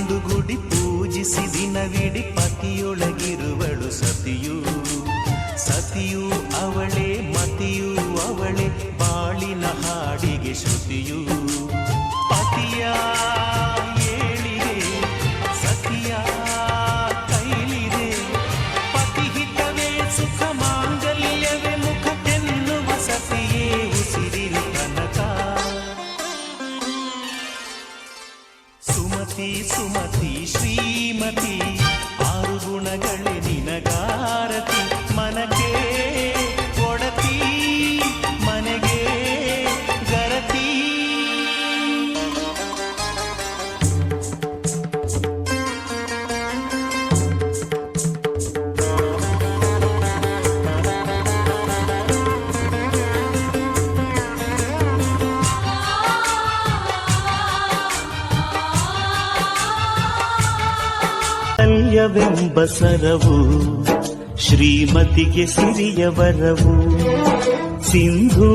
ಒಂದು ಗುಡಿ ಪೂಜಿಸಿ ದಿನವಿಡಿ ಪತಿಯೊಳಗಿರುವಳು ಸತಿಯು. ಸತಿಯು ಅವಳೇ ಮತಿಯು ಅವಳೇ ಬಾಳಿನ ಹಾಡಿಗೆ ಶ್ರುತಿಯು. ಪತಿಯ సుమతి సుమతి శ్రీమతి. ಅಲ್ಯವೆಂಬ ಸರವು ಶ್ರೀಮತಿಗೆ ಸಿರಿಯ ವರವು ಸಿಂಧೂ